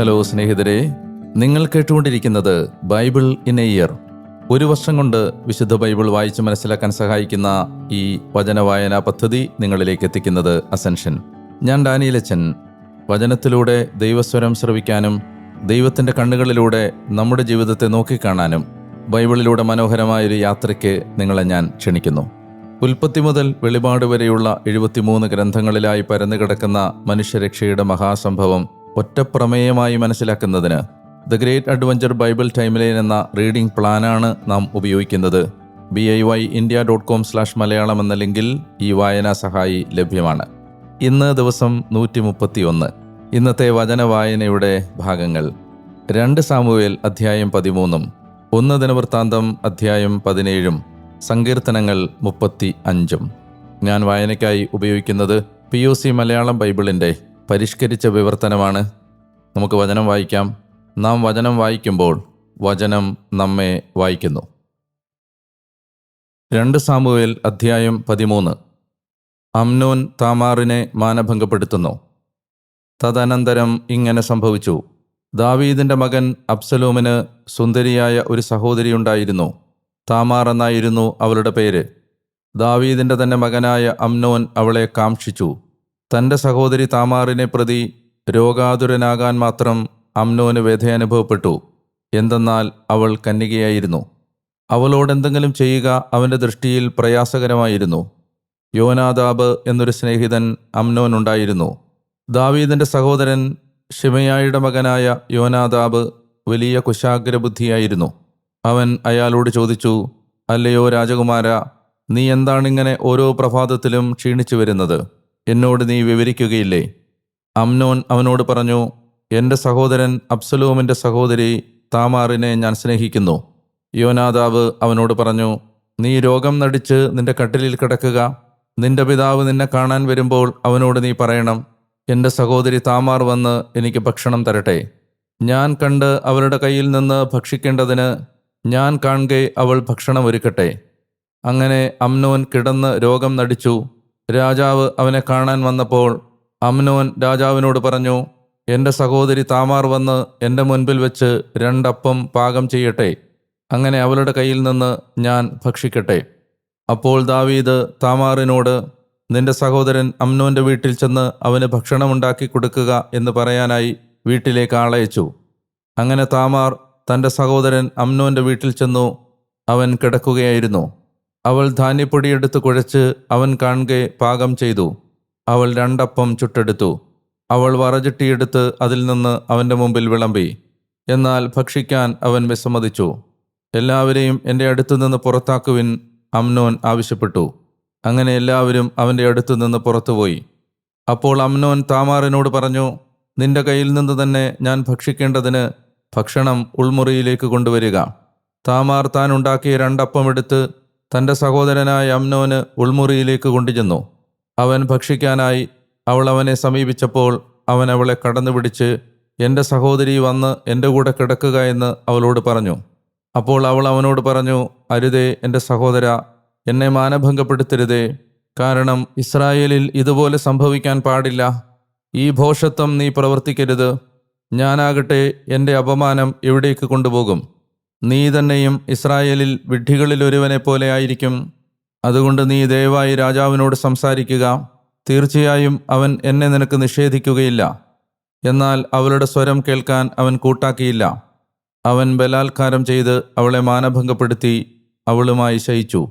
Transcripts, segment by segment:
Hello സ്നേഹിതരെ നിങ്ങൾ കേട്ടുകൊണ്ടിരിക്കുന്നത് ബൈബിൾ ഇൻ എ ഇയർ. ഒരു വർഷം കൊണ്ട് വിശുദ്ധ ബൈബിൾ വായിച്ച് മനസ്സിലാക്കാൻ സഹായിക്കുന്ന ഈ വചനവായന പദ്ധതി നിങ്ങളിലേക്ക് എത്തിക്കുന്നത് അസെൻഷൻ. ഞാൻ ഡാനിയലച്ചൻ. വചനത്തിലൂടെ ദൈവസ്വരം ശ്രവിക്കാനും ദൈവത്തിന്റെ കണ്ണുകളിലൂടെ നമ്മുടെ ജീവിതത്തെ നോക്കിക്കാണാനും ബൈബിളിലൂടെ മനോഹരമായൊരു യാത്രയ്ക്ക് നിങ്ങളെ ഞാൻ ക്ഷണിക്കുന്നു. ഉൽപ്പത്തി മുതൽ വെളിപാട് വരെയുള്ള എഴുപത്തിമൂന്ന് ഗ്രന്ഥങ്ങളിലായി പരന്നുകിടക്കുന്ന മനുഷ്യരക്ഷയുടെ മഹാസംഭവം ഒറ്റപ്രമേയമായി മനസ്സിലാക്കുന്നതിന് the great adventure bible timeline എന്ന റീഡിംഗ് പ്ലാനാണ് നാം ഉപയോഗിക്കുന്നത്. B I Y India dot com slash Malayalam എന്ന ലിങ്കിൽ ഈ വായനാ സഹായി ലഭ്യമാണ്. ഇന്ന് ദിവസം നൂറ്റി മുപ്പത്തി ഒന്ന് ഇന്നത്തെ വചന വായനയുടെ ഭാഗങ്ങൾ. രണ്ട് സാമുവേൽ അധ്യായം പതിമൂന്നും ഒന്ന് ദിനവൃത്താന്തം അധ്യായം പതിനേഴും സങ്കീർത്തനങ്ങൾ മുപ്പത്തി അഞ്ചും ഞാൻ വായനയ്ക്കായി ഉപയോഗിക്കുന്നത് പി ഒ സി മലയാളം ബൈബിളിന്റെ പരിഷ്കരിച്ച വിവർത്തനമാണ്. നമുക്ക് വചനം വായിക്കാം. നാം വചനം വായിക്കുമ്പോൾ വചനം നമ്മെ വായിക്കുന്നു. രണ്ട് സാമുവേൽ അധ്യായം പതിമൂന്ന്. അംനോൻ താമാറിനെ മാനഭംഗപ്പെടുത്തുന്നു. തദനന്തരം ഇങ്ങനെ സംഭവിച്ചു. ദാവീദിന്റെ മകൻ അബ്സലോമിന് സുന്ദരിയായ ഒരു സഹോദരിയുണ്ടായിരുന്നു താമാർ എന്നായിരുന്നു അവളുടെ പേര്. ദാവീദിന്റെ തന്നെ മകനായ അംനോൻ അവളെ കാംക്ഷിച്ചു. തന്റെ സഹോദരി താമാറിനെ പ്രതി രോഗാതുരനാകാൻ മാത്രം അമ്നോന് വ്യഥയനുഭവപ്പെട്ടു എന്തെന്നാൽ അവൾ കന്യകയായിരുന്നു. അവളോടെന്തെങ്കിലും ചെയ്യുക അവന്റെ ദൃഷ്ടിയിൽ പ്രയാസകരമായിരുന്നു. യോനാദാബ് എന്നൊരു സ്നേഹിതൻ അമ്നോൻ ഉണ്ടായിരുന്നു ദാവീദിന്റെ സഹോദരൻ ഷിമയായുടെ മകനായ യോനാദാബ് വലിയ കുശാഗ്രബുദ്ധിയായിരുന്നു. അവൻ അയാളോട് ചോദിച്ചു അല്ലയോ രാജകുമാര നീ എന്താണിങ്ങനെ ഓരോ പ്രഭാതത്തിലും ക്ഷീണിച്ചു വരുന്നത്? എന്നോട് നീ വിവരിക്കുകയില്ലേ? അമ്നോൻ അവനോട് പറഞ്ഞു എന്റെ സഹോദരൻ അബ്സലോമിന്റെ സഹോദരി താമാറിനെ ഞാൻ സ്നേഹിക്കുന്നു. യോനാദാവ് അവനോട് പറഞ്ഞു നീ രോഗം നടിച്ച് നിന്റെ കട്ടിലിൽ കിടക്കുക. നിന്റെ പിതാവ് നിന്നെ കാണാൻ വരുമ്പോൾ അവനോട് നീ പറയണം എന്റെ സഹോദരി താമാർ വന്ന് എനിക്ക് ഭക്ഷണം തരട്ടെ. ഞാൻ കണ്ട് അവരുടെ കയ്യിൽ നിന്ന് ഭക്ഷിക്കേണ്ടതിന് ഞാൻ കാണുകെ അവൾ ഭക്ഷണം ഒരുക്കട്ടെ. അങ്ങനെ അമ്നോൻ കിടന്ന് രോഗം നടിച്ചു. രാജാവ് അവനെ കാണാൻ വന്നപ്പോൾ അമ്നോൻ രാജാവിനോട് പറഞ്ഞു എന്റെ സഹോദരി താമാർ വന്ന് എന്റെ മുൻപിൽ വെച്ച് രണ്ടപ്പം പാകം ചെയ്യട്ടെ. അങ്ങനെ അവളുടെ കയ്യിൽ നിന്ന് ഞാൻ ഭക്ഷിക്കട്ടെ. അപ്പോൾ ദാവീദ് താമാറിനോട് നിന്റെ സഹോദരൻ അമ്നോന്റെ വീട്ടിൽ ചെന്ന് അവന് ഭക്ഷണമുണ്ടാക്കി കൊടുക്കുക എന്ന് പറയാനായി വീട്ടിലേക്ക് ആളയച്ചു. അങ്ങനെ താമാർ തന്റെ സഹോദരൻ അമ്നോന്റെ വീട്ടിൽ ചെന്നു അവൻ കിടക്കുകയായിരുന്നു. അവൾ ധാന്യപ്പൊടിയെടുത്ത് കുഴച്ച് അവൻ കാണുകെ പാകം ചെയ്തു. അവൾ രണ്ടപ്പം ചുട്ടെടുത്തു. അവൾ വറചട്ടിയെടുത്ത് അതിൽ നിന്ന് അവന്റെ മുമ്പിൽ വിളമ്പി. എന്നാൽ ഭക്ഷിക്കാൻ അവൻ വിസമ്മതിച്ചു. എല്ലാവരെയും എന്റെ അടുത്തു നിന്ന് പുറത്താക്കുവിൻ അമ്നോൻ ആവശ്യപ്പെട്ടു. അങ്ങനെ എല്ലാവരും അവന്റെ അടുത്തു നിന്ന് പുറത്തുപോയി. അപ്പോൾ അമ്നോൻ താമാറിനോട് പറഞ്ഞു നിന്റെ കയ്യിൽ നിന്ന് തന്നെ ഞാൻ ഭക്ഷിക്കേണ്ടതിന് ഭക്ഷണം ഉൾമുറിയിലേക്ക് കൊണ്ടുവരിക. താമാർ താൻ ഉണ്ടാക്കിയ രണ്ടപ്പം എടുത്ത് തന്റെ സഹോദരനായ അമ്നോന് ഉൾമുറിയിലേക്ക് കൊണ്ടുചെന്നു. അവൻ ഭക്ഷിക്കാനായി അവൾ അവനെ സമീപിച്ചപ്പോൾ അവൻ അവളെ കടന്നു പിടിച്ച് എന്റെ സഹോദരി വന്ന് എന്റെ കൂടെ കിടക്കുക എന്ന് അവളോട് പറഞ്ഞു. അപ്പോൾ അവൾ അവനോട് പറഞ്ഞു അരുതേ എന്റെ സഹോദര എന്നെ മാനഭംഗപ്പെടുത്തരുതേ. കാരണം ഇസ്രായേലിൽ ഇതുപോലെ സംഭവിക്കാൻ പാടില്ല. ഈ ഭോഷത്വം നീ പ്രവർത്തിക്കരുത്. ഞാനാകട്ടെ എന്റെ അപമാനം എവിടേക്ക് കൊണ്ടുപോകും? നീ തന്നെയും ഇസ്രായേലിൽ വിഡ്ഢികളിൽ ഒരുവനെ പോലെ ആയിരിക്കും. അതുകൊണ്ട് നീ ദയവായി രാജാവിനോട് സംസാരിക്കുക. തീർച്ചയായും അവൻ എന്നെ നിനക്ക് നിഷേധിക്കുകയില്ല. എന്നാൽ അവളുടെ സ്വരം കേൾക്കാൻ അവൻ കൂട്ടാക്കിയില്ല. അവൻ ബലാത്കാരം ചെയ്ത് അവളെ മാനഭംഗപ്പെടുത്തി അവളുമായി ശയിച്ചു.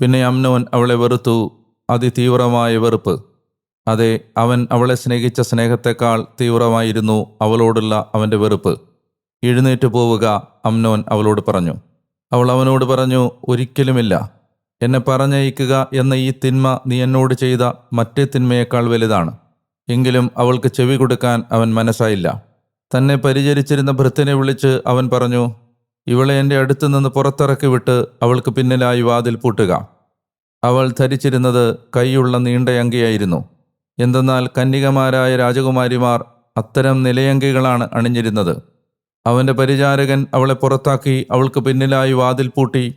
പിന്നെ അമ്നോൻ അവളെ വെറുത്തു. അതിതീവ്രമായ വെറുപ്പ്. അതെ അവൻ അവളെ സ്നേഹിച്ച സ്നേഹത്തെക്കാൾ തീവ്രമായിരുന്നു അവളോടുള്ള അവന്റെ വെറുപ്പ്. എഴുന്നേറ്റ് പോവുക അമ്നോൻ അവളോട് പറഞ്ഞു. അവൾ അവനോട് പറഞ്ഞു ഒരിക്കലുമില്ല. എന്നെ പറഞ്ഞയക്കുക എന്ന ഈ തിന്മ നീ എന്നോട് ചെയ്ത മറ്റേ തിന്മയേക്കാൾ വലുതാണ്. എങ്കിലും അവൾക്ക് ചെവി കൊടുക്കാൻ അവൻ മനസ്സായില്ല. തന്നെ പരിചരിച്ചിരുന്ന ഭൃത്തിനെ വിളിച്ച് അവൻ പറഞ്ഞു ഇവളെ എന്റെ അടുത്തു നിന്ന് പുറത്തിറക്കി വിട്ട് അവൾക്ക് പിന്നിലായി വാതിൽ പൂട്ടുക. അവൾ ധരിച്ചിരുന്നത് കൈയുള്ള നീണ്ട അങ്കിയായിരുന്നു. എന്തെന്നാൽ കന്യകമാരായ രാജകുമാരിമാർ അത്തരം നിലയങ്കികളാണ് അണിഞ്ഞിരുന്നത്. അവന്റെ പരിചാരകൻ അവളെ പുറത്താക്കി അവൾക്ക് പിന്നിലായി വാതിൽ പൂട്ടി.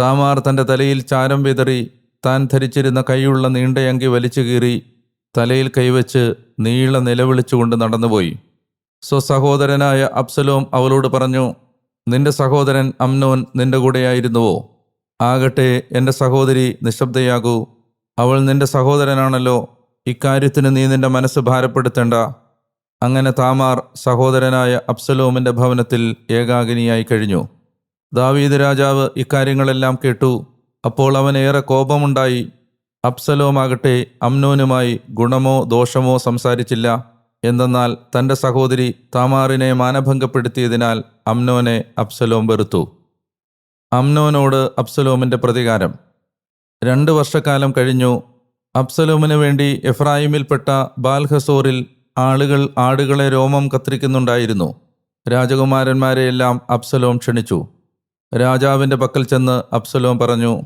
താമാർ തന്റെ തലയിൽ ചാരം വിതറി താൻ ധരിച്ചിരുന്ന കൈയുള്ള നീണ്ടയങ്കി വലിച്ചു കീറി തലയിൽ കൈവച്ച് നീള നിലവിളിച്ചുകൊണ്ട് നടന്നുപോയി. സ്വസഹോദരനായ അബ്സലോം അവളോട് പറഞ്ഞു നിന്റെ സഹോദരൻ അമ്നോൻ നിന്റെ കൂടെയായിരുന്നുവോ? ആകട്ടെ എന്റെ സഹോദരി നിശബ്ദയാകൂ. അവൾ നിന്റെ സഹോദരനാണല്ലോ. ഇക്കാര്യത്തിന് നീ നിന്റെ മനസ്സ് ഭാരപ്പെടുത്തേണ്ട. അങ്ങനെ താമാർ സഹോദരനായ അബ്സലോമിന്റെ ഭവനത്തിൽ ഏകാഗിനിയായി കഴിഞ്ഞു. ദാവീദ് രാജാവ് ഇക്കാര്യങ്ങളെല്ലാം കേട്ടു. അപ്പോൾ അവനേറെ കോപമുണ്ടായി. അബ്സലോമാകട്ടെ അമ്നോനുമായി ഗുണമോ ദോഷമോ സംസാരിച്ചില്ല. എന്തെന്നാൽ തന്റെ സഹോദരി താമാറിനെ മാനഭംഗപ്പെടുത്തിയതിനാൽ അമ്നോനെ അബ്സലോം വെറുത്തു. അമ്നോനോട് അബ്സലോമിന്റെ പ്രതികാരം. രണ്ട് വർഷക്കാലം കഴിഞ്ഞു. അബ്സലോമിന് വേണ്ടി എഫ്രായിമിൽപ്പെട്ട ബാൽഹസോറിൽ ആളുകൾ ആടുകളെ രോമം കത്തിരിക്കുന്നുണ്ടായിരുന്നു. രാജകുമാരന്മാരെയെല്ലാം അബ്സലോം ക്ഷണിച്ചു. രാജാവിന്റെ പക്കൽ ചെന്ന് അബ്സലോം പറഞ്ഞു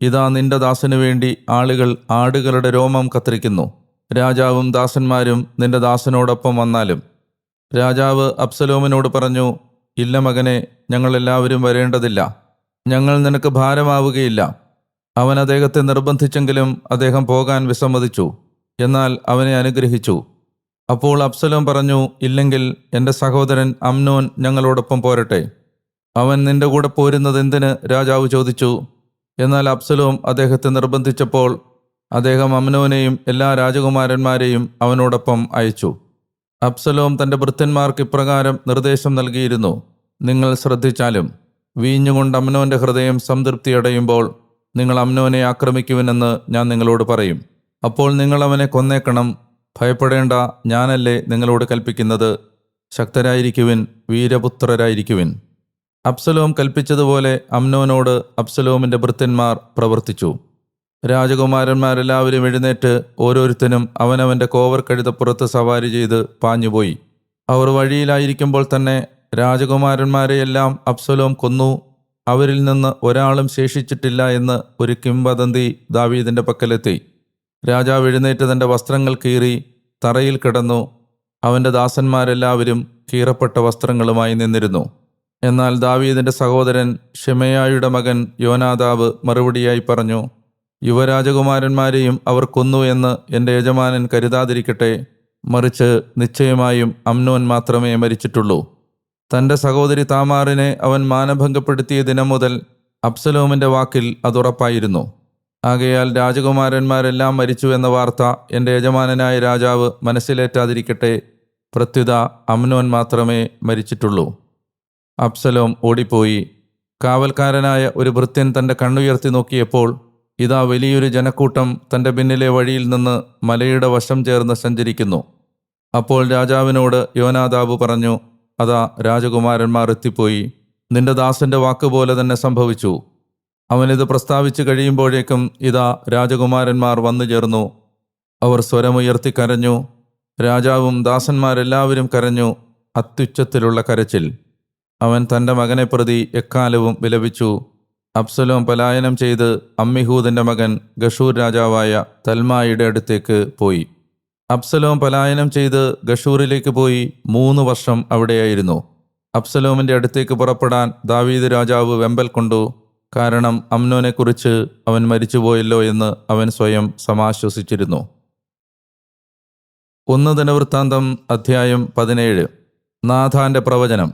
ഇതാ നിന്റെ ദാസനു വേണ്ടി ആളുകൾ ആടുകളുടെ രോമം കത്തിരിക്കുന്നു. രാജാവും ദാസന്മാരും നിന്റെ ദാസനോടൊപ്പം വന്നാലും. രാജാവ് അബ്സലോമിനോട് പറഞ്ഞു ഇല്ല മകനെ ഞങ്ങളെല്ലാവരും വരേണ്ടതില്ല. ഞങ്ങൾ നിനക്ക് ഭാരമാവുകയില്ല. അവൻ അദ്ദേഹത്തെ നിർബന്ധിച്ചെങ്കിലും അദ്ദേഹം പോകാൻ വിസമ്മതിച്ചു. എന്നാൽ അവനെ അനുഗ്രഹിച്ചു. അപ്പോൾ അബ്സലോം പറഞ്ഞു ഇല്ലെങ്കിൽ എന്റെ സഹോദരൻ അമ്നോൻ ഞങ്ങളോടൊപ്പം പോരട്ടെ. അവൻ നിന്റെ കൂടെ പോരുന്നത് എന്തിന്? രാജാവ് ചോദിച്ചു. എന്നാൽ അബ്സലോം അദ്ദേഹത്തെ നിർബന്ധിച്ചപ്പോൾ അദ്ദേഹം അമ്നോനെയും എല്ലാ രാജകുമാരന്മാരെയും അവനോടൊപ്പം അയച്ചു. അബ്സലോം തന്റെ ഭൃത്യന്മാർക്ക് ഇപ്രകാരം നിർദ്ദേശം നൽകിയിരുന്നു നിങ്ങൾ ശ്രദ്ധിച്ചാലും. വീഞ്ഞുകൊണ്ട് അമ്നോന്റെ ഹൃദയം സംതൃപ്തിയടയുമ്പോൾ നിങ്ങൾ അമ്നോനെ ആക്രമിക്കുമെന്ന് ഞാൻ നിങ്ങളോട് പറയും. അപ്പോൾ നിങ്ങൾ അവനെ കൊന്നേക്കണം ഭയപ്പെടേണ്ട ഞാനല്ലേ നിങ്ങളോട് കൽപ്പിക്കുന്നത്? ശക്തരായിരിക്കുവിൻ വീരപുത്രരായിരിക്കുവിൻ. അബ്സലോം കൽപ്പിച്ചതുപോലെ അമ്നോനോട് അബ്സലോമിന്റെ ഭൃത്യന്മാർ പ്രവർത്തിച്ചു. രാജകുമാരന്മാരെല്ലാവരും എഴുന്നേറ്റ് ഓരോരുത്തനും അവനവന്റെ കോവർ കഴുതപ്പുറത്ത് സവാരി ചെയ്ത് പാഞ്ഞുപോയി. അവർ വഴിയിലായിരിക്കുമ്പോൾ തന്നെ രാജകുമാരന്മാരെയെല്ലാം അബ്സലോം കൊന്നു. അവരിൽ നിന്ന് ഒരാളും ശേഷിച്ചിട്ടില്ല എന്ന് ഒരു കിംവദന്തി ദാവീദിന്റെ പക്കലെത്തി. രാജാവ് എഴുന്നേറ്റ് തന്റെ വസ്ത്രങ്ങൾ കീറി തറയിൽ കിടന്നു. അവന്റെ ദാസന്മാരെല്ലാവരും കീറപ്പെട്ട വസ്ത്രങ്ങളുമായി നിന്നിരുന്നു. എന്നാൽ ദാവീദിന്റെ സഹോദരൻ ഷിമയായുടെ മകൻ യോനാദാവ് മറുപടിയായി പറഞ്ഞു യുവരാജകുമാരന്മാരെയും അവർ കൊന്നു എന്ന് എന്റെ യജമാനൻ കരുതാതിരിക്കട്ടെ. മറിച്ച് നിശ്ചയമായും അമ്നോൻ മാത്രമേ മരിച്ചിട്ടുള്ളൂ. തന്റെ സഹോദരി താമാറിനെ അവൻ മാനഭംഗപ്പെടുത്തിയ ദിനം മുതൽ അബ്സലോമിന്റെ വാക്കിൽ അതുറപ്പായിരുന്നു ആകയാൽ രാജകുമാരന്മാരെല്ലാം മരിച്ചു എന്ന വാർത്ത എന്റെ യജമാനനായ രാജാവ് മനസ്സിലേറ്റാതിരിക്കട്ടെ. പ്രത്യുത അമ്നോൻ മാത്രമേ മരിച്ചിട്ടുള്ളൂ. അപ്സലോം ഓടിപ്പോയി. കാവൽക്കാരനായ ഒരു ഭൃത്യൻ തന്റെ കണ്ണുയർത്തി നോക്കിയപ്പോൾ ഇതാ വലിയൊരു ജനക്കൂട്ടം തന്റെ പിന്നിലെ വഴിയിൽ നിന്ന് മലയുടെ വശം ചേർന്ന് സഞ്ചരിക്കുന്നു. അപ്പോൾ രാജാവിനോട് യോനാദാബ് പറഞ്ഞു അതാ രാജകുമാരന്മാർ എത്തിപ്പോയി. നിന്റെ ദാസന്റെ വാക്കുപോലെ തന്നെ സംഭവിച്ചു. അവനിത് പ്രസ്താവിച്ചു കഴിയുമ്പോഴേക്കും ഇതാ രാജകുമാരന്മാർ വന്നു ചേർന്നു. അവർ സ്വരമുയർത്തി കരഞ്ഞു. രാജാവും ദാസന്മാരെല്ലാവരും കരഞ്ഞു അത്യുച്ചത്തിലുള്ള കരച്ചിൽ. അവൻ തന്റെ മകനെ പ്രതി എക്കാലവും വിലപിച്ചു. അബ്സലോം പലായനം ചെയ്ത് അമ്മിഹൂദിന്റെ മകൻ ഗഷൂർ രാജാവായ തൽമായിയുടെ അടുത്തേക്ക് പോയി. അബ്സലോം പലായനം ചെയ്ത് ഗഷൂറിലേക്ക് പോയി മൂന്ന് വർഷം അവിടെയായിരുന്നു. അബ്സലോമിന്റെ അടുത്തേക്ക് പുറപ്പെടാൻ ദാവീദ് രാജാവ് വെമ്പൽ കൊണ്ടു കാരണം അമ്നോനെക്കുറിച്ച് അവൻ മരിച്ചുപോയല്ലോ എന്ന് അവൻ സ്വയം സമാശ്വസിച്ചിരുന്നു. ഒന്ന് ദിനവൃത്താന്തം അധ്യായം പതിനേഴ്. നാഥാന്റെ പ്രവചനം.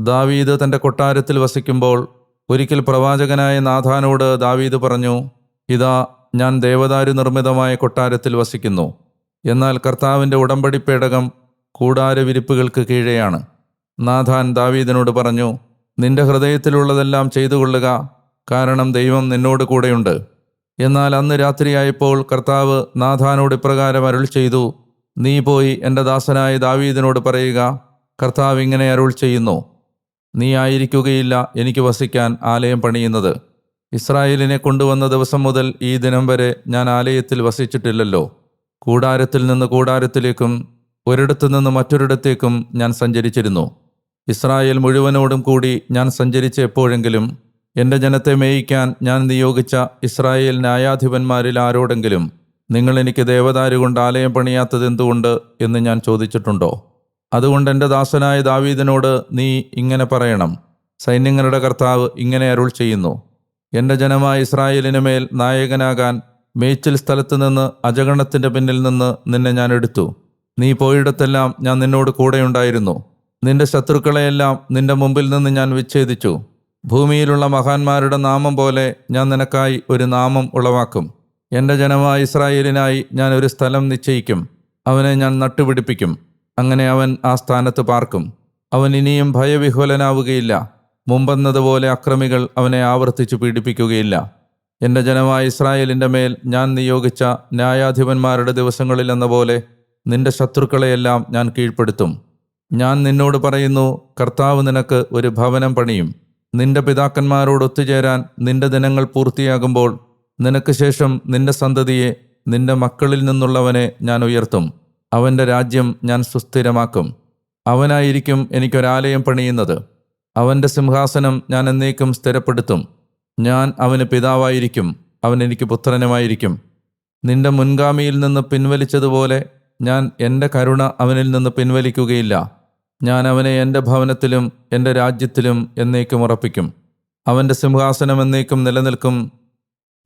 ദാവീദ് തന്റെ കൊട്ടാരത്തിൽ വസിക്കുമ്പോൾ ഒരിക്കൽ പ്രവാചകനായ നാഥാനോട് ദാവീദ് പറഞ്ഞു ഇതാ ഞാൻ ദേവദാരു നിർമ്മിതമായ കൊട്ടാരത്തിൽ വസിക്കുന്നു. എന്നാൽ കർത്താവിന്റെ ഉടമ്പടി പേടകം കൂടാരവിരിപ്പുകൾക്ക് കീഴെയാണ്. നാഥാൻ ദാവീദിനോട് പറഞ്ഞു നിന്റെ ഹൃദയത്തിലുള്ളതെല്ലാം ചെയ്തു കൊള്ളുക കാരണം ദൈവം നിന്നോട് കൂടെയുണ്ട്. എന്നാൽ അന്ന് രാത്രിയായപ്പോൾ കർത്താവ് നാഥാനോട് ഇപ്രകാരം അരുൾ ചെയ്തു. നീ പോയി എന്റെ ദാസനായ ദാവീദിനോട് പറയുക കർത്താവ് ഇങ്ങനെ അരുൾ ചെയ്യുന്നു. നീ ആയിരിക്കുകയില്ല എനിക്ക് വസിക്കാൻ ആലയം പണിയുന്നത്. ഇസ്രായേലിനെ കൊണ്ടുവന്ന ദിവസം മുതൽ ഈ ദിനം വരെ ഞാൻ ആലയത്തിൽ വസിച്ചിട്ടില്ലല്ലോ. കൂടാരത്തിൽ നിന്ന് കൂടാരത്തിലേക്കും ഒരിടത്തു നിന്ന് മറ്റൊരിടത്തേക്കും ഞാൻ സഞ്ചരിച്ചിരുന്നു. ഇസ്രായേൽ മുഴുവനോടും കൂടി ഞാൻ സഞ്ചരിച്ച എപ്പോഴെങ്കിലും എന്റെ ജനത്തെ മേയിക്കാൻ ഞാൻ നിയോഗിച്ച ഇസ്രായേൽ ന്യായാധിപന്മാരിൽ ആരോടെങ്കിലും നിങ്ങൾ എനിക്ക് ദേവദാരു കൊണ്ട് ആലയം പണിയാത്തത് എന്തുകൊണ്ട് എന്ന് ഞാൻ ചോദിച്ചിട്ടുണ്ടോ? അതുകൊണ്ട് എന്റെ ദാസനായ ദാവീദിനോട് നീ ഇങ്ങനെ പറയണം. സൈന്യങ്ങളുടെ കർത്താവ് ഇങ്ങനെ അരുൾ ചെയ്യുന്നു. എന്റെ ജനമായ ഇസ്രായേലിന് മേൽ നായകനാകാൻ മേച്ചിൽ സ്ഥലത്ത് നിന്ന് അജഗണത്തിന്റെ പിന്നിൽ നിന്ന് നിന്നെ ഞാൻ എടുത്തു. നീ പോയിടത്തെല്ലാം ഞാൻ നിന്നോട് കൂടെയുണ്ടായിരുന്നു. നിന്റെ ശത്രുക്കളെയെല്ലാം നിന്റെ മുമ്പിൽ നിന്ന് ഞാൻ വിച്ഛേദിച്ചു. ഭൂമിയിലുള്ള മഹാന്മാരുടെ നാമം പോലെ ഞാൻ നിനക്കായി ഒരു നാമം ഉളവാക്കും. എന്റെ ജനമായ ഇസ്രായേലിനായി ഞാൻ ഒരു സ്ഥലം നിശ്ചയിക്കും. അവനെ ഞാൻ നട്ടുപിടിപ്പിക്കും. അങ്ങനെ അവൻ ആ സ്ഥാനത്ത് പാർക്കും. അവൻ ഇനിയും ഭയവിഹ്വലനാവുകയില്ല. മുമ്പെന്നതുപോലെ അക്രമികൾ അവനെ ആവർത്തിച്ചു പീഡിപ്പിക്കുകയില്ല. എന്റെ ജനമായ ഇസ്രായേലിന്റെ മേൽ ഞാൻ നിയോഗിച്ച ന്യായാധിപന്മാരുടെ ദിവസങ്ങളിലെന്ന പോലെ നിന്റെ ശത്രുക്കളെയെല്ലാം ഞാൻ കീഴ്പ്പെടുത്തും. ഞാൻ നിന്നോട് പറയുന്നു കർത്താവ് നിനക്ക് ഒരു ഭവനം പണിയും. നിന്റെ പിതാക്കന്മാരോട് ഒത്തുചേരാൻ നിന്റെ ദിനങ്ങൾ പൂർത്തിയാകുമ്പോൾ നിനക്ക് ശേഷം നിന്റെ സന്തതിയെ നിന്റെ മക്കളിൽ നിന്നുള്ളവനെ ഞാൻ ഉയർത്തും. അവന്റെ രാജ്യം ഞാൻ സുസ്ഥിരമാക്കും. അവനായിരിക്കും എനിക്കൊരാലയം പണിയുന്നത്. അവന്റെ സിംഹാസനം ഞാൻ എന്നേക്കും സ്ഥിരപ്പെടുത്തും. ഞാൻ അവന് പിതാവായിരിക്കും അവൻ എനിക്ക് പുത്രനുമായിരിക്കും. നിന്റെ മുൻഗാമിയിൽ നിന്ന് പിൻവലിച്ചതുപോലെ ഞാൻ എന്റെ കരുണ അവനിൽ നിന്ന് പിൻവലിക്കുകയില്ല. ഞാൻ അവനെ എന്റെ ഭവനത്തിലും എന്റെ രാജ്യത്തിലും എന്നേക്കും ഉറപ്പിക്കും. അവന്റെ സിംഹാസനം എന്നേക്കും നിലനിൽക്കും.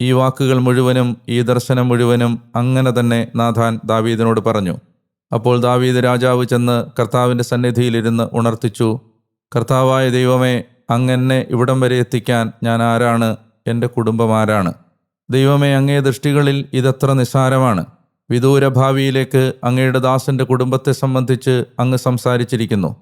ഈ വാക്കുകൾ മുഴുവനും ഈ ദർശനം മുഴുവനും അങ്ങനെ തന്നെ നാഥാൻ ദാവീദിനോട് പറഞ്ഞു. അപ്പോൾ ദാവീദ് രാജാവ് ചെന്ന് കർത്താവിന്റെ സന്നിധിയിലിരുന്ന് ഉണർത്തിച്ചു. കർത്താവായ ദൈവമേ അങ്ങനെ ഇവിടം വരെ എത്തിക്കാൻ ഞാൻ ആരാണ്? എന്റെ കുടുംബം ആരാണ്? ദൈവമേ അങ്ങേ ദൃഷ്ടികളിൽ ഇതത്ര നിസ്സാരമാണ്. വിദൂര ഭാവിയിലേക്ക് അങ്ങയുടെ ദാസന്റെ കുടുംബത്തെ സംബന്ധിച്ച് അങ്ങ് സംസാരിച്ചിരിക്കുന്നു.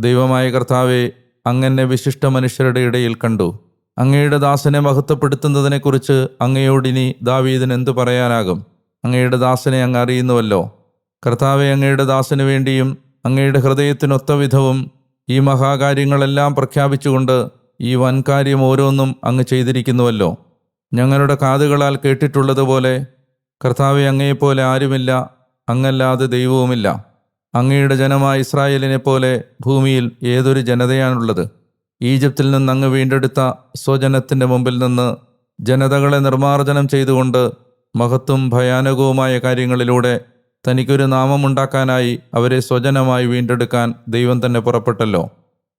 ദൈവമായ കർത്താവെ അങ്ങനെ വിശിഷ്ട മനുഷ്യരുടെ ഇടയിൽ കണ്ടു. അങ്ങയുടെ ദാസനെ മഹത്വപ്പെടുത്തുന്നതിനെക്കുറിച്ച് അങ്ങയോടിനി ദാവീദിന് എന്തു പറയാനാകും? അങ്ങയുടെ ദാസനെ അങ്ങ് അറിയുന്നുവല്ലോ. കർത്താവെ അങ്ങയുടെ ദാസന് വേണ്ടിയും അങ്ങയുടെ ഹൃദയത്തിനൊത്ത വിധവും ഈ മഹാകാര്യങ്ങളെല്ലാം പ്രഖ്യാപിച്ചുകൊണ്ട് ഈ വൻകാര്യം ഓരോന്നും അങ്ങ് ചെയ്തിരിക്കുന്നുവല്ലോ. ഞങ്ങളുടെ കാതുകളാൽ കേട്ടിട്ടുള്ളതുപോലെ കർത്താവെ അങ്ങയെപ്പോലെ ആരുമില്ല അങ്ങല്ലാതെ ദൈവവുമില്ല. അങ്ങയുടെ ജനമായ ഇസ്രായേലിനെ പോലെ ഭൂമിയിൽ ഏതൊരു ജനതയാണുള്ളത്? ഈജിപ്തിൽ നിന്ന് അങ്ങ് വീണ്ടെടുത്ത സ്വജനത്തിന്റെ മുമ്പിൽ നിന്ന് ജനതകളെ നിർമ്മാർജനം ചെയ്തുകൊണ്ട് മഹത്തും ഭയാനകവുമായ കാര്യങ്ങളിലൂടെ തനിക്കൊരു നാമമുണ്ടാക്കാനായി അവരെ സ്വജനമായി വീണ്ടെടുക്കാൻ ദൈവം തന്നെ പുറപ്പെട്ടല്ലോ.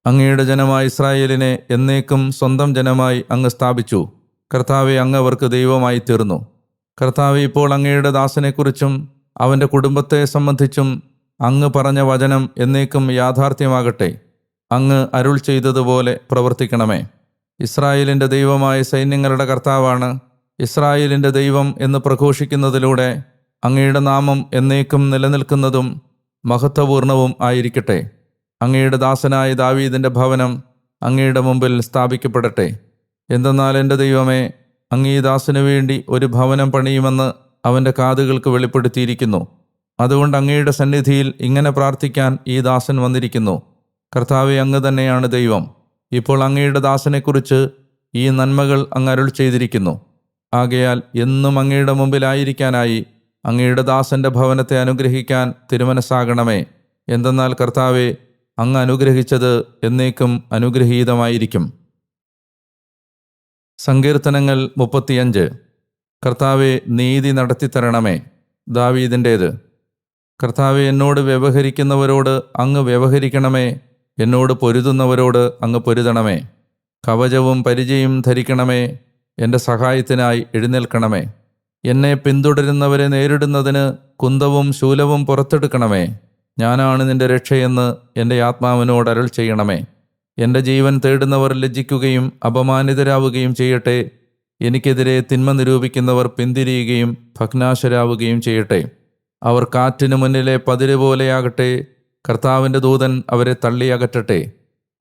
അങ്ങയുടെ ജനമായ ഇസ്രായേലിനെ എന്നേക്കും സ്വന്തം ജനമായി അങ്ങ് സ്ഥാപിച്ചു. കർത്താവെ അങ്ങ് അവർക്ക് ദൈവമായി തീർന്നു കർത്താവ് ഇപ്പോൾ അങ്ങയുടെ ദാസനെക്കുറിച്ചും അവന്റെ കുടുംബത്തെ സംബന്ധിച്ചും അങ്ങ് പറഞ്ഞ വചനം എന്നേക്കും യാഥാർത്ഥ്യമാകട്ടെ. അങ്ങ് അരുൾ ചെയ്തതുപോലെ പ്രവർത്തിക്കണമേ. ഇസ്രായേലിന്റെ ദൈവമായ സൈന്യങ്ങളുടെ കർത്താവാണ് ഇസ്രായേലിന്റെ ദൈവം എന്ന് പ്രഘോഷിക്കുന്നതിലൂടെ അങ്ങയുടെ നാമം എന്നേക്കും നിലനിൽക്കുന്നതും മഹത്വപൂർണവും ആയിരിക്കട്ടെ. അങ്ങയുടെ ദാസനായ ദാവീദിന്റെ ഭവനം അങ്ങയുടെ മുമ്പിൽ സ്ഥാപിക്കപ്പെടട്ടെ. എന്തെന്നാൽ എന്റെ ദൈവമേ അങ്ങ് ഈ ദാസനു വേണ്ടി ഒരു ഭവനം പണിയുമെന്ന് അവന്റെ കാതുകൾക്ക് വെളിപ്പെടുത്തിയിരിക്കുന്നു. അതുകൊണ്ട് അങ്ങയുടെ സന്നിധിയിൽ ഇങ്ങനെ പ്രാർത്ഥിക്കാൻ ഈ ദാസൻ വന്നിരിക്കുന്നു. കർത്താവെ അങ്ങ് തന്നെയാണ് ദൈവം. ഇപ്പോൾ അങ്ങയുടെ ദാസനെക്കുറിച്ച് ഈ നന്മകൾ അങ്ങ് അരുൾ ചെയ്തിരിക്കുന്നു. ആകയാൽ എന്നും അങ്ങയുടെ മുമ്പിലായിരിക്കാനായി അങ്ങയുടെ ദാസന്റെ ഭവനത്തെ അനുഗ്രഹിക്കാൻ തിരുമനസ്സാകണമേ. എന്തെന്നാൽ കർത്താവെ അങ്ങ് അനുഗ്രഹിച്ചത് എന്നേക്കും അനുഗ്രഹീതമായിരിക്കും. സങ്കീർത്തനങ്ങൾ മുപ്പത്തിയഞ്ച്. കർത്താവെ നീതി നടത്തിത്തരണമേ. ദാവീദിന്റേത് കർത്താവെ എന്നോട് വ്യവഹരിക്കുന്നവരോട് അങ്ങ് വ്യവഹരിക്കണമേ. എന്നോട് പൊരുതുന്നവരോട് അങ്ങ് പൊരുതണമേ. കവചവും പരിചയും ധരിക്കണമേ. എന്റെ സഹായത്തിനായി എഴുന്നേൽക്കണമേ. എന്നെ പിന്തുടരുന്നവരെ നേരിടുന്നതിന് കുന്തവും ശൂലവും പുറത്തെടുക്കണമേ. ഞാനാണ് നിന്റെ രക്ഷയെന്ന് എന്റെ ആത്മാവിനോട് അരുൾ ചെയ്യണമേ. എന്റെ ജീവൻ തേടുന്നവർ ലജ്ജിക്കുകയും അപമാനിതരാവുകയും ചെയ്യട്ടെ. എനിക്കെതിരെ തിന്മ നിരൂപിക്കുന്നവർ പിന്തിരിയുകയും ഭഗ്നാശരാവുകയും ചെയ്യട്ടെ. അവർ കാറ്റിന് മുന്നിലെ പതിര് പോലെയാകട്ടെ. കർത്താവിന്റെ ദൂതൻ അവരെ തള്ളിയകറ്റട്ടെ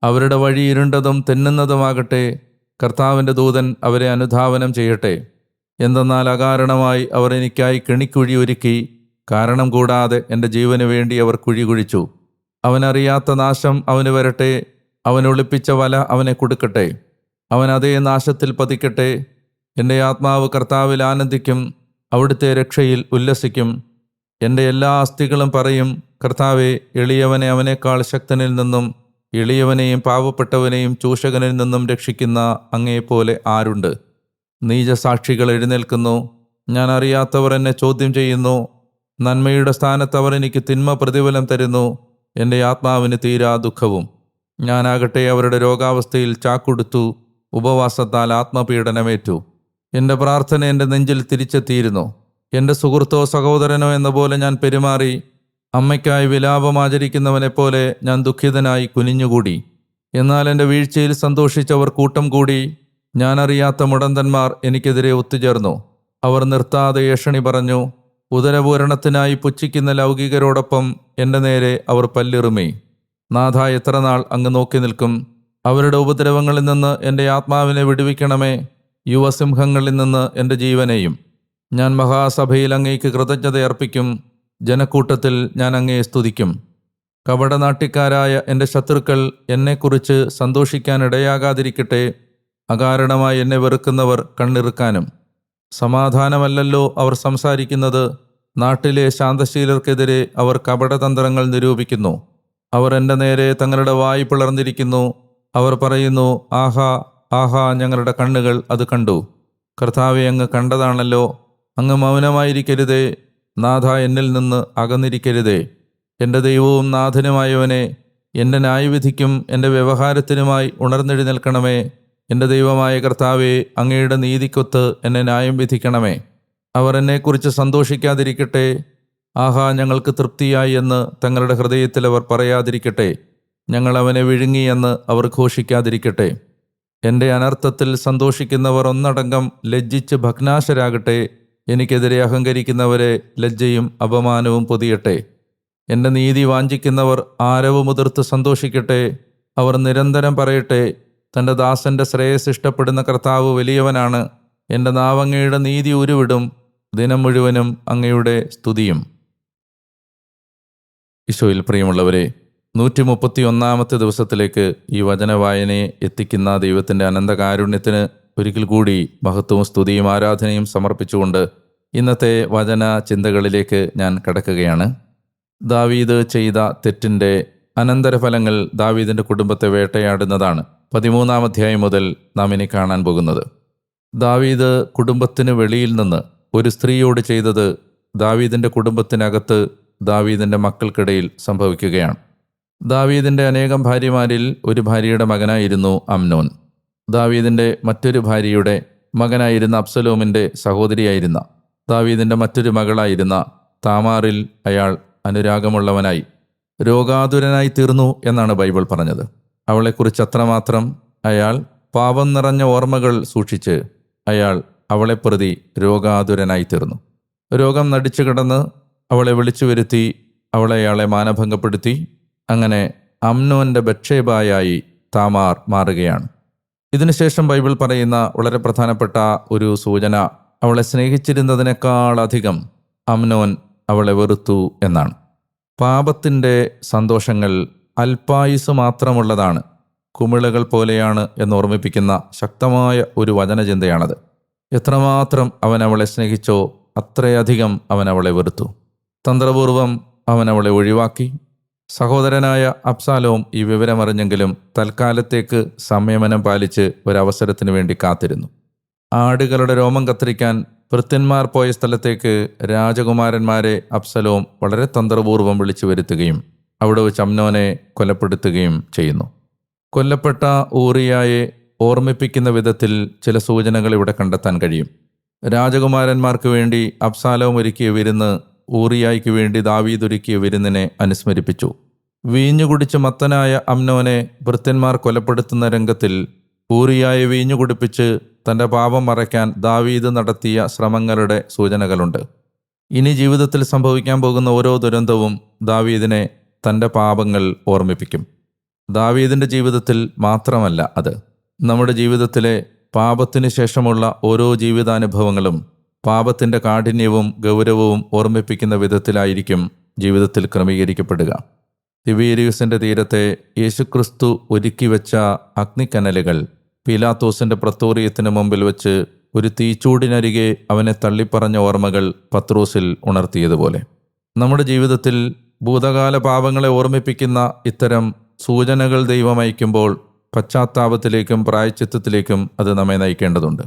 അവരുടെ വഴി ഇരുണ്ടതും തെന്നുന്നതുമാകട്ടെ. കർത്താവിന്റെ ദൂതൻ അവരെ അനുധാവനം ചെയ്യട്ടെ. എന്തെന്നാൽ അകാരണമായി അവർ എനിക്കായി കെണിക്കുഴി ഒരുക്കി. കാരണം കൂടാതെ എന്റെ ജീവന് വേണ്ടി അവർ കുഴി കുഴിച്ചു. അവനറിയാത്ത നാശം അവന് വരട്ടെ. അവൻ ഒളിപ്പിച്ച വല അവനെ കൊടുക്കട്ടെ. അവൻ അതേ നാശത്തിൽ പതിക്കട്ടെ. എന്റെ ആത്മാവ് കർത്താവിൽ ആനന്ദിക്കും അവിടുത്തെ രക്ഷയിൽ ഉല്ലസിക്കും. എന്റെ എല്ലാ അസ്ഥികളും പറയും കർത്താവെ എളിയവനെ അവനേക്കാൾ ശക്തനിൽ നിന്നും എളിയവനെയും പാവപ്പെട്ടവനെയും ചൂഷകനിൽ നിന്നും രക്ഷിക്കുന്ന അങ്ങയെപ്പോലെ ആരുണ്ട്? നീചസാക്ഷികൾ എഴുന്നേൽക്കുന്നു. ഞാൻ അറിയാത്തവർ എന്നെ ചോദ്യം ചെയ്യുന്നു. നന്മയുടെ സ്ഥാനത്ത് അവർ എനിക്ക് തിന്മ പ്രതിഫലം തരുന്നു. എന്റെ ആത്മാവിന് തീരാ ദുഃഖവും. ഞാനാകട്ടെ അവരുടെ രോഗാവസ്ഥയിൽ ചാക്കൊടുത്തു ഉപവാസത്താൽ ആത്മപീഡനമേറ്റു. എന്റെ പ്രാർത്ഥന എന്റെ നെഞ്ചിൽ തിരിച്ചെത്തിയിരുന്നു. എന്റെ സുഹൃത്തോ സഹോദരനോ എന്ന പോലെ ഞാൻ പെരുമാറി അമ്മയ്ക്കായി വിലാപമാചരിക്കുന്നവനെ പോലെ ഞാൻ ദുഃഖിതനായി കുനിഞ്ഞുകൂടി. എന്നാൽ എന്റെ വീഴ്ചയിൽ സന്തോഷിച്ചവർ കൂട്ടം കൂടി ഞാനറിയാത്ത മുടന്തന്മാർ എനിക്കെതിരെ ഒത്തുചേർന്നു. അവർ നിർത്താതെ ഏഷണി പറഞ്ഞു ഉദരപൂരണത്തിനായി പുച്ഛിക്കുന്ന ലൗകികരോടൊപ്പം എന്റെ നേരെ അവർ പല്ലിറുമി. നാഥ എത്ര നാൾ അങ്ങ് നോക്കി നിൽക്കും? അവരുടെ ഉപദ്രവങ്ങളിൽ നിന്ന് എന്റെ ആത്മാവിനെ വിടുവിക്കണമേ. യുവസിംഹങ്ങളിൽ നിന്ന് എന്റെ ജീവനെയും. ഞാൻ മഹാസഭയിൽ അങ്ങേക്ക് കൃതജ്ഞത അർപ്പിക്കും. ജനക്കൂട്ടത്തിൽ ഞാൻ അങ്ങയെ സ്തുതിക്കും. കപടനാട്ടിക്കാരായ എന്റെ ശത്രുക്കൾ എന്നെക്കുറിച്ച് സന്തോഷിക്കാനിടയാകാതിരിക്കട്ടെ അകാരണമായി എന്നെ വെറുക്കുന്നവർ കണ്ണിറുക്കാനും. സമാധാനമല്ലല്ലോ അവർ സംസാരിക്കുന്നത്. നാട്ടിലെ ശാന്തശീലർക്കെതിരെ അവർ കപടതന്ത്രങ്ങൾ നിരൂപിക്കുന്നു. അവർ എന്റെ നേരെ തങ്ങളുടെ വായി പിളർന്നിരിക്കുന്നു. അവർ പറയുന്നു ആഹാ ആഹാ ഞങ്ങളുടെ കണ്ണുകൾ അത് കണ്ടു. കർത്താവെ അങ്ങ് കണ്ടതാണല്ലോ. അങ്ങ് മൗനമായിരിക്കരുതേ. നാഥ എന്നിൽ നിന്ന് അകന്നിരിക്കരുതേ. എന്റെ ദൈവവും നാഥനുമായവനെ എന്റെ ന്യായവിധിക്കും എന്റെ വ്യവഹാരത്തിനുമായി ഉണർന്നെഴുന്നേൽക്കണമേ. എന്റെ ദൈവമായ കർത്താവെ അങ്ങയുടെ നീതിക്കൊത്ത് എന്നെ ന്യായം വിധിക്കണമേ. അവർ എന്നെക്കുറിച്ച് സന്തോഷിക്കാതിരിക്കട്ടെ. ആഹാ ഞങ്ങൾക്ക് തൃപ്തിയായി എന്ന് തങ്ങളുടെ ഹൃദയത്തിൽ അവർ പറയാതിരിക്കട്ടെ. ഞങ്ങൾ അവനെ വിഴുങ്ങി എന്ന് അവർ ഘോഷിക്കാതിരിക്കട്ടെ. എന്റെ അനർത്ഥത്തിൽ സന്തോഷിക്കുന്നവർ ഒന്നടങ്കം ലജ്ജിച്ച് ഭഗ്നാശരാകട്ടെ. എനിക്കെതിരെ അഹങ്കരിക്കുന്നവരെ ലജ്ജയും അപമാനവും പൊതിയട്ടെ. എന്റെ നീതി വാഞ്ചിക്കുന്നവർ ആരവ് മുതിർത്ത് സന്തോഷിക്കട്ടെ. അവർ നിരന്തരം പറയട്ടെ തന്റെ ദാസന്റെ ശ്രേയസ് ഇഷ്ടപ്പെടുന്ന കർത്താവ് വലിയവനാണ്. എന്റെ നാവങ്ങയുടെ നീതി ഉരുവിടും. ദിനം മുഴുവനും അങ്ങയുടെ സ്തുതിയും. ഈശോയിൽ പ്രിയമുള്ളവരെ നൂറ്റി മുപ്പത്തി ഒന്നാമത്തെ ദിവസത്തിലേക്ക് ഈ വചന വായനയെ എത്തിക്കുന്ന ദൈവത്തിന്റെ അനന്തകാരുണ്യത്തിന് ഒരിക്കൽ കൂടി മഹത്വവും സ്തുതിയും ആരാധനയും സമർപ്പിച്ചുകൊണ്ട് ഇന്നത്തെ വചന ചിന്തകളിലേക്ക് ഞാൻ കടക്കുകയാണ്. ദാവീദ് ചെയ്ത തെറ്റിന്റെ അനന്തരഫലങ്ങൾ ദാവീദിന്റെ കുടുംബത്തെ വേട്ടയാടുന്നതാണ് പതിമൂന്നാം അധ്യായം മുതൽ നാം ഇനി കാണാൻ പോകുന്നത്. ദാവീദ് കുടുംബത്തിന് വെളിയിൽ നിന്ന് ഒരു സ്ത്രീയോട് ചെയ്തത് ദാവീദിന്റെ കുടുംബത്തിനകത്ത് ദാവീദിന്റെ മക്കൾക്കിടയിൽ സംഭവിക്കുകയാണ്. ദാവീദിന്റെ അനേകം ഭാര്യമാരിൽ ഒരു ഭാര്യയുടെ മകനായിരുന്നു അംനോൻ ദാവീദിന്റെ മറ്റൊരു ഭാര്യയുടെ മകനായിരുന്ന അബ്സലോമിന്റെ സഹോദരിയായിരുന്ന ദാവീദിന്റെ മറ്റൊരു മകളായിരുന്ന താമാറിൽ അയാൾ അനുരാഗമുള്ളവനായി രോഗാതുരനായി തീർന്നു എന്നാണ് ബൈബിൾ പറഞ്ഞത്. അവളെക്കുറിച്ച് അത്രമാത്രം അയാൾ പാപം നിറഞ്ഞ ഓർമ്മകൾ സൂക്ഷിച്ച് അയാൾ അവളെ പ്രതി രോഗാതുരനായി തീർന്നു. രോഗം നടിച്ചു കിടന്ന് അവളെ വിളിച്ചു വരുത്തി അവളെയാളെ മാനഭംഗപ്പെടുത്തി. അങ്ങനെ അമ്നോന്റെ ബക്ഷേബായായി താമാർ മാറുകയാണ്. ഇതിനുശേഷം ബൈബിൾ പറയുന്ന വളരെ പ്രധാനപ്പെട്ട ഒരു സൂചന അവളെ സ്നേഹിച്ചിരുന്നതിനേക്കാളധികം അമ്നോൻ അവളെ വെറുത്തു എന്നാണ്. പാപത്തിന്റെ സന്തോഷങ്ങൾ അൽപായുസ് മാത്രമുള്ളതാണ്. കുമിളകൾ പോലെയാണ് എന്ന് ഓർമ്മിപ്പിക്കുന്ന ശക്തമായ ഒരു വചനചിന്തയാണത്. എത്രമാത്രം അവൻ അവളെ സ്നേഹിച്ചോ അത്രയധികം അവൻ അവളെ വെറുത്തു. തന്ത്രപൂർവം അവൻ അവളെ ഒഴിവാക്കി. സഹോദരനായ അബ്സാലോം ഈ വിവരമറിഞ്ഞെങ്കിലും തൽക്കാലത്തേക്ക് സംയമനം പാലിച്ച് ഒരവസരത്തിന് വേണ്ടി കാത്തിരുന്നു. ആടുകളുടെ രോമം കത്തിരിക്കാൻ ഭൃത്യന്മാർ പോയ സ്ഥലത്തേക്ക് രാജകുമാരന്മാരെ അബ്സലോം വളരെ തന്ത്രപൂർവം വിളിച്ചു വരുത്തുകയും അവിടെ വെച്ച് അമ്നോനെ കൊലപ്പെടുത്തുകയും ചെയ്യുന്നു. കൊല്ലപ്പെട്ട ഊറിയായെ ഓർമ്മിപ്പിക്കുന്ന വിധത്തിൽ ചില സൂചനകൾ ഇവിടെ കണ്ടെത്താൻ കഴിയും. രാജകുമാരന്മാർക്ക് വേണ്ടി അബ്സാലോം ഒരുക്കിയ വിരുന്ന് ഊറിയായ്ക്ക് വേണ്ടി ദാവീദ് ഒരുക്കിയ വിരുന്നിനെ അനുസ്മരിപ്പിച്ചു. വീഞ്ഞു കുടിച്ച് മത്തനായ അമ്നോനെ ഭൃത്യന്മാർ കൊലപ്പെടുത്തുന്ന രംഗത്തിൽ ഊറിയായെ വീഞ്ഞു കുടിപ്പിച്ച് തന്റെ പാപം മറയ്ക്കാൻ ദാവീദ് നടത്തിയ ശ്രമങ്ങളുടെ സൂചനകളുണ്ട്. ഇനി ജീവിതത്തിൽ സംഭവിക്കാൻ പോകുന്ന ഓരോ ദുരന്തവും ദാവീദിനെ തന്റെ പാപങ്ങൾ ഓർമ്മിപ്പിക്കും. ദാവീദിന്റെ ജീവിതത്തിൽ മാത്രമല്ല അത്. നമ്മുടെ ജീവിതത്തിലെ പാപത്തിന് ശേഷമുള്ള ഓരോ ജീവിതാനുഭവങ്ങളും പാപത്തിന്റെ കാഠിന്യവും ഗൗരവവും ഓർമ്മിപ്പിക്കുന്ന വിധത്തിലായിരിക്കും ജീവിതത്തിൽ ക്രമീകരിക്കപ്പെടുക. തിബീരിയസിന്റെ തീരത്തെ യേശുക്രിസ്തു ഒരുക്കി വെച്ച അഗ്നിക്കനലുകൾ പീലാത്തോസിന്റെ പ്രത്തോറിയത്തിന് മുമ്പിൽ വെച്ച് ഒരു തീച്ചൂടിനരികെ അവനെ തള്ളിപ്പറഞ്ഞ ഓർമ്മകൾ പത്രോസിൽ ഉണർത്തിയതുപോലെ. നമ്മുടെ ജീവിതത്തിൽ ഭൂതകാല പാപങ്ങളെ ഓർമ്മിപ്പിക്കുന്ന ഇത്തരം സൂചനകൾ ദൈവം അയക്കുമ്പോൾ പശ്ചാത്താപത്തിലേക്കും പ്രായച്ചിത്തത്തിലേക്കും അത് നമ്മെ നയിക്കേണ്ടതുണ്ട്.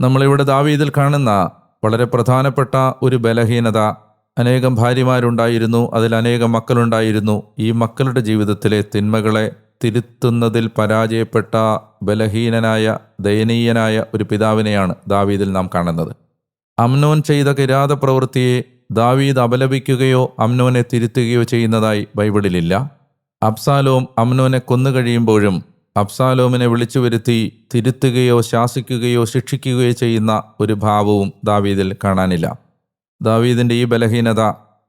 നമ്മളിവിടെ ദാവീദിൽ കാണുന്ന വളരെ പ്രധാനപ്പെട്ട ഒരു ബലഹീനത. അനേകം ഭാര്യമാരുണ്ടായിരുന്നു അതിൽ അനേകം മക്കളുണ്ടായിരുന്നു. ഈ മക്കളുടെ ജീവിതത്തിലെ തിന്മകളെ തിരുത്തുന്നതിൽ പരാജയപ്പെട്ട ബലഹീനനായ ദയനീയനായ ഒരു പിതാവിനെയാണ് ദാവീദിൽ നാം കാണുന്നത്. അമ്നോൻ ചെയ്ത കിരാത പ്രവൃത്തിയെ ദാവീദ് അപലപിക്കുകയോ അമ്നോനെ തിരുത്തുകയോ ചെയ്യുന്നതായി ബൈബിളിലില്ല. അബ്സാലോം അമ്നോനെ കൊന്നുകഴിയുമ്പോഴും അബ്സാലോമിനെ വിളിച്ചു വരുത്തി തിരുത്തുകയോ ശാസിക്കുകയോ ശിക്ഷിക്കുകയോ ചെയ്യുന്ന ഒരു ഭാവവും ദാവീദിൽ കാണാനില്ല. ദാവീദിന്റെ ഈ ബലഹീനത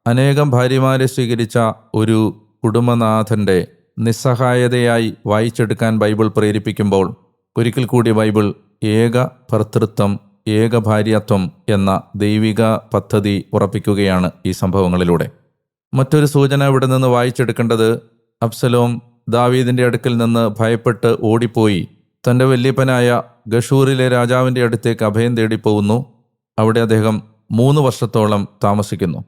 അനേകം ഭാര്യമാരെ സ്വീകരിച്ച ഒരു കുടുംബനാഥന്റെ നിസ്സഹായതയായി വായിച്ചെടുക്കാൻ ബൈബിൾ പ്രേരിപ്പിക്കുമ്പോൾ ഒരിക്കൽ കൂടി ബൈബിൾ ഏക ഭർത്തൃത്വം ഏക ഭാര്യത്വം എന്ന ദൈവിക പദ്ധതി ഉറപ്പിക്കുകയാണ് ഈ സംഭവങ്ങളിലൂടെ. മറ്റൊരു സൂചന ഇവിടെ നിന്ന് വായിച്ചെടുക്കേണ്ടത് അബ്സലോം ദാവീദിന്റെ അടുക്കൽ നിന്ന് ഭയപ്പെട്ട് ഓടിപ്പോയി. തന്റെ വല്യപ്പനായ ഗഷൂറിലെ രാജാവിന്റെ അടുത്തേക്ക് അഭയം തേടിപ്പോകുന്നു. അവിടെ അദ്ദേഹം മൂന്ന് വർഷത്തോളം താമസിക്കുന്നു.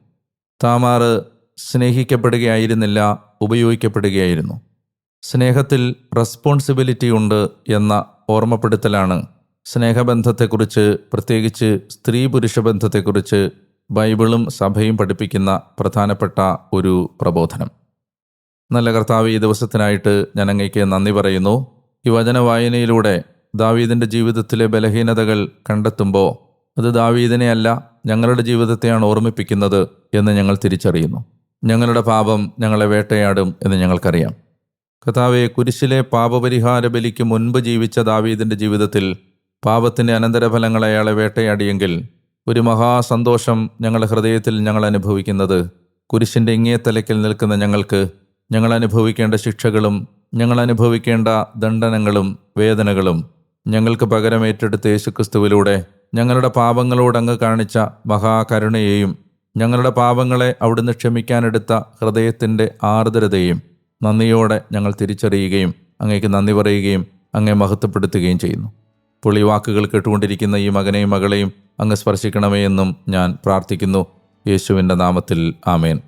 താമാറ് സ്നേഹിക്കപ്പെടുകയായിരുന്നില്ല ഉപയോഗിക്കപ്പെടുകയായിരുന്നു. സ്നേഹത്തിൽ റെസ്പോൺസിബിലിറ്റി ഉണ്ട് എന്ന ഓർമ്മപ്പെടുത്തലാണ് സ്നേഹബന്ധത്തെക്കുറിച്ച് പ്രത്യേകിച്ച് സ്ത്രീ പുരുഷ ബന്ധത്തെക്കുറിച്ച് ബൈബിളും സഭയും പഠിപ്പിക്കുന്ന പ്രധാനപ്പെട്ട ഒരു പ്രബോധനം. നല്ല കർത്താവ് ഈ ദിവസത്തിനായിട്ട് ഞാൻ അങ്ങയ്ക്ക് നന്ദി പറയുന്നു. ഈ വചന വായനയിലൂടെ ദാവീദിന്റെ ജീവിതത്തിലെ ബലഹീനതകൾ കണ്ടെത്തുമ്പോൾ അത് ദാവീദിനെ അല്ല ഞങ്ങളുടെ ജീവിതത്തെയാണ് ഓർമ്മിപ്പിക്കുന്നത് എന്ന് ഞങ്ങൾ തിരിച്ചറിയുന്നു. ഞങ്ങളുടെ പാപം ഞങ്ങളെ വേട്ടയാടും എന്ന് ഞങ്ങൾക്കറിയാം. കഥാവെ കുരിശിലെ പാപപരിഹാര ബലിക്ക് മുൻപ് ജീവിച്ച ദാവീദിന്റെ ജീവിതത്തിൽ പാപത്തിന്റെ അനന്തരഫലങ്ങൾ അയാളെ വേട്ടയാടിയെങ്കിൽ ഒരു മഹാസന്തോഷം ഞങ്ങളുടെ ഹൃദയത്തിൽ ഞങ്ങൾ അനുഭവിക്കുന്നത് കുരിശിന്റെ ഇങ്ങേ തലയ്ക്കൽ നിൽക്കുന്ന ഞങ്ങൾക്ക് ഞങ്ങൾ അനുഭവിക്കേണ്ട ശിക്ഷകളും ഞങ്ങൾ അനുഭവിക്കേണ്ട ദണ്ഡനങ്ങളും വേദനകളും ഞങ്ങൾക്ക് പകരം ഏറ്റെടുത്ത യേശുക്രിസ്തുവിലൂടെ ഞങ്ങളുടെ പാപങ്ങളോട് അങ്ങ് കാണിച്ച മഹാകരുണയെയും ഞങ്ങളുടെ പാപങ്ങളെ അവിടുന്ന് ക്ഷമിക്കാനെടുത്ത ഹൃദയത്തിന്റെ ആർദ്രതയും നന്ദിയോടെ ഞങ്ങൾ തിരിച്ചറിയുകയും അങ്ങേക്ക് നന്ദി പറയുകയും അങ്ങേ മഹത്വപ്പെടുത്തുകയും ചെയ്യുന്നു. പുളി വാക്കുകൾ കേട്ടുകൊണ്ടിരിക്കുന്ന ഈ മകനെയും മകളെയും അങ്ങ് സ്പർശിക്കണമേ എന്നും ഞാൻ പ്രാർത്ഥിക്കുന്നു. യേശുവിന്റെ നാമത്തിൽ ആമേൻ.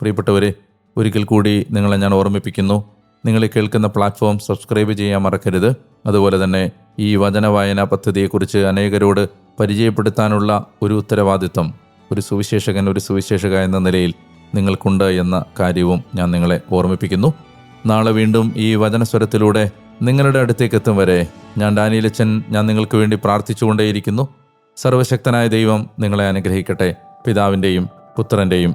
പ്രിയപ്പെട്ടവരെ ഒരിക്കൽ കൂടി നിങ്ങളെ ഞാൻ ഓർമ്മിപ്പിക്കുന്നു. നിങ്ങൾ കേൾക്കുന്ന പ്ലാറ്റ്ഫോം സബ്സ്ക്രൈബ് ചെയ്യാൻ മറക്കരുത്. അതുപോലെ തന്നെ ഈ വചന വായനാ പദ്ധതിയെക്കുറിച്ച് അനേകരോട് പരിചയപ്പെടുത്താനുള്ള ഒരു ഉത്തരവാദിത്വം ഒരു സുവിശേഷകൻ ഒരു സുവിശേഷക എന്ന നിലയിൽ നിങ്ങൾക്കുണ്ട് എന്ന കാര്യവും ഞാൻ നിങ്ങളെ ഓർമ്മിപ്പിക്കുന്നു. നാളെ വീണ്ടും ഈ വചനസ്വരത്തിലൂടെ നിങ്ങളുടെ അടുത്തേക്ക് എത്തും വരെ ഞാൻ ഡാനിയലച്ചൻ ഞാൻ നിങ്ങൾക്ക് വേണ്ടി പ്രാർത്ഥിച്ചുകൊണ്ടേയിരിക്കുന്നു. സർവശക്തനായ ദൈവം നിങ്ങളെ അനുഗ്രഹിക്കട്ടെ. പിതാവിന്റെയും പുത്രന്റെയും